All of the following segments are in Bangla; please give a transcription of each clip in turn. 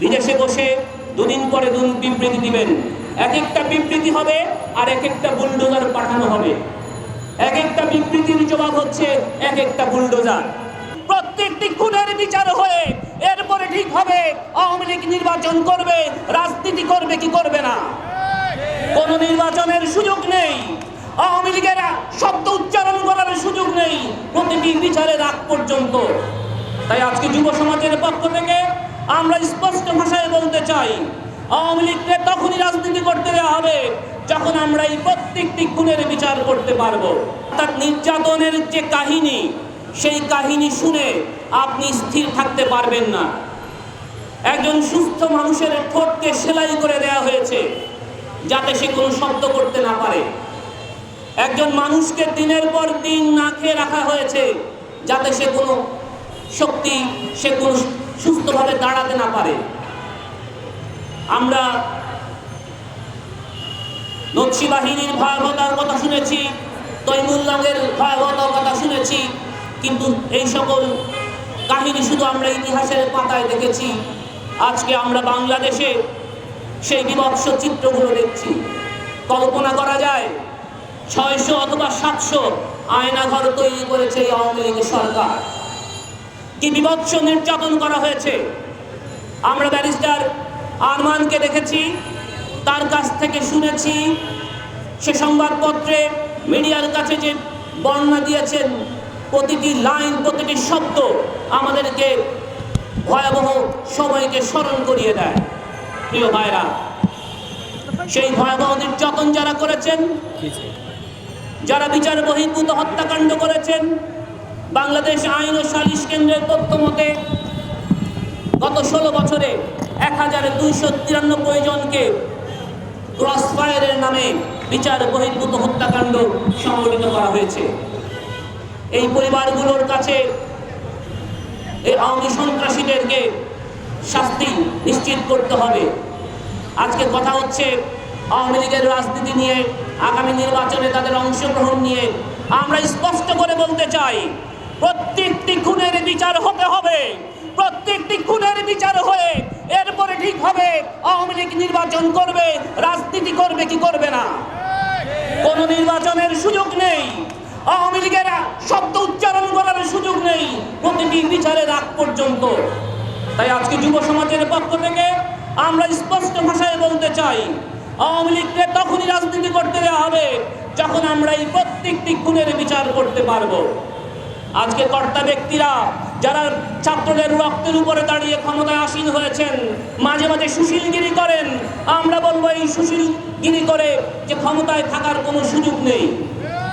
বিদেশে বসে দুদিন পরে দুন বিবৃতি দিবেন। এক একটা বিবৃতি হবে, আর এক একটা বুলডোজার পাঠানো হবে। এক একটা বিবৃতির জবাব হচ্ছে এক একটা বুলডোজার। প্রত্যেকটি খুনের বিচার হয়ে এরপরে ঠিক হবে, আওয়ামী লীগ নির্বাচন করবে, রাজনীতি করবে কি করবে না। কোন নির্বাচনের সুযোগ নেই। আওয়ামী লীগের শব্দ উচ্চারণ করার সুযোগ নেই। প্রতিটি বিচারের আগ পর্যন্ত। তাই আজকে যুব সমাজের পক্ষ থেকে আমরা স্পষ্ট ভাষায় বলতে চাই, আওয়ামী লীগকে তখনই রাজনীতি করতে দেওয়া হবে যখন আমরা এই প্রত্যেকটি খুনের বিচার করতে পারব। তার নির্যাতনের যে কাহিনী, সেই কাহিনী শুনে আপনি স্থির থাকতে পারবেন না। একজন সুস্থ মানুষের ঠোঁটকে সেলাই করে দেয়া হয়েছে, যাতে সে কোনো শব্দ করতে না পারে। একজন মানুষকে দিনের পর দিন না খেয়ে রাখা হয়েছে, যাতে সে কোনো শক্তি সে কোনো সুস্থভাবে দাঁড়াতে না পারে। আমরা নকশি বাহিনীর ভয়াবহতার কথা শুনেছি, তৈমুল্লাহের ভয়াবহতার কথা শুনেছি, কিন্তু এই সকল কাহিনী শুধু আমরা ইতিহাসের পাতায় দেখেছি। আজকে আমরা বাংলাদেশে সেই বিভৎস চিত্রগুলো দেখছি। কল্পনা করা যায়, ছয়শো অথবা সাতশো আয়নাঘর তৈরি করেছে এই আওয়ামী লীগের সরকার। কি বিভৎস নির্যাতন করা হয়েছে। আমরা ব্যারিস্টার আরমানকে দেখেছি তার কাছ থেকে শুনেছি সে সংবাদপত্রে মিডিয়ার কাছে যে বর্ণনা দিয়েছেন প্রতিটি লাইন প্রতিটি শব্দ আমাদেরকে ভয়াবহ সময়কে স্মরণ করিয়ে দেয়। প্রিয় ভাইরা সেই ভয়াবহ নির্যাতন যারা করেছেন যারা বিচার বহির্ভূত হত্যাকাণ্ড করেছেন বাংলাদেশ আইন ও সালিশ কেন্দ্রের তথ্য মতে গত ষোলো বছরে এক হাজার দুইশো তিরানব্বই জনকে ক্রস ফায়ারের নামে বিচার বহির্ভূত হত্যাকাণ্ড সংগঠিত করা হয়েছে। এই পরিবারগুলোর কাছে এই আওয়ামী সন্ত্রাসীদেরকে শাস্তি নিশ্চিত করতে হবে। আজকে কথা হচ্ছে আওয়ামী লীগের রাজনীতি নিয়ে, আগামী নির্বাচনে তাদের অংশগ্রহণ নিয়ে। আমরা স্পষ্ট করে বলতে চাই প্রত্যেকটি খুনের বিচার হতে হবে। প্রত্যেকটি খুনের বিচার হয়ে এরপরে ঠিক হবে, আওয়ামী লীগ নির্বাচন করবে, রাজনীতি করবে কি করবে না। কোন নির্বাচনের সুযোগ নেই। আওয়ামী লীগের শব্দ উচ্চারণ করার সুযোগ নেই প্রতিটি বিচারের আগ পর্যন্ত। তাই আজকে যুব সমাজের পক্ষ থেকে আমরা স্পষ্ট ভাষায় বলতে চাই, আওয়ামী লীগকে তখনই রাজনীতি করতে দেওয়া হবে যখন আমরা এই প্রত্যেকটি খুনের বিচার করতে পারব। আজকে কর্তা ব্যক্তিরা যারা ছাত্রদের রক্তের উপরে দাঁড়িয়ে ক্ষমতায় আসীন হয়েছেন, মাঝে মাঝে সুশীলগিরি করেন, আমরা বলব এই সুশীলগিরি করে যে ক্ষমতায় থাকার কোনো সুযোগ নেই।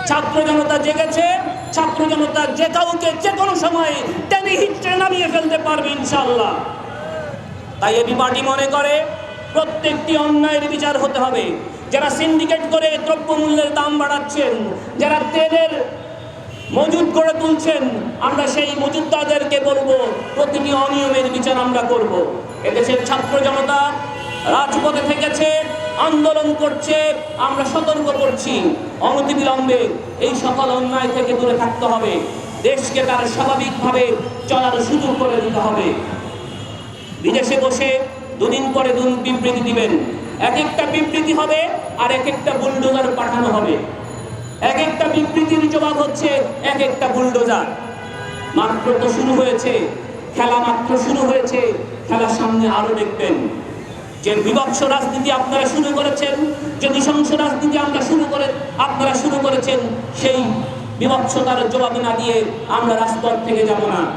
ছাত্র জনতা জেগেছে, ছাত্র জনতা যে কাউকে যে কোনো সময় টেনে হিটে নামিয়ে ফেলতে পারবে ইনশাল্লাহ তাই এবি পার্টি মনে করে প্রত্যেকটি অন্যায়ের বিচার হতে হবে। যারা সিন্ডিকেট করে দ্রব্যমূল্যের দাম বাড়াচ্ছেন, যারা তেলের মজুদ করে তুলছেন, আমরা সেই মজুদদারদেরকে বলব, প্রতিটি অনিয়মের বিচার আমরা করব। এদেশের ছাত্র জনতা রাজপথে থেকেছে, আন্দোলন করছে, আমরা সতর্ক করছি। অনতিবিলম্বে এই সকল অন্যায় থেকে দূরে থাকতে হবে। দেশকে তার স্বাভাবিকভাবে চলার সুযোগ করে দিতে হবে। বিদেশে বসে দুদিন পরে দুন বিবৃতি দিবেন। এক একটা বিবৃতি হবে, আর এক একটা বুলডোজার পাঠানো হবে। এক একটা বিবৃতির জবাব হচ্ছে এক একটা বুলডোজার। মাত্র তো শুরু হয়েছে, খেলা মাত্র শুরু হয়েছে, খেলার সামনে আরও দেখবেন। যে বিভৎস রাজনীতি আপনারা শুরু করেছেন, যে নৃশংস রাজনীতি আমরা শুরু করে, আপনারা শুরু করেছেন, সেই বিভৎসতার জবাব না দিয়ে আমরা রাজপথ থেকে যাব না।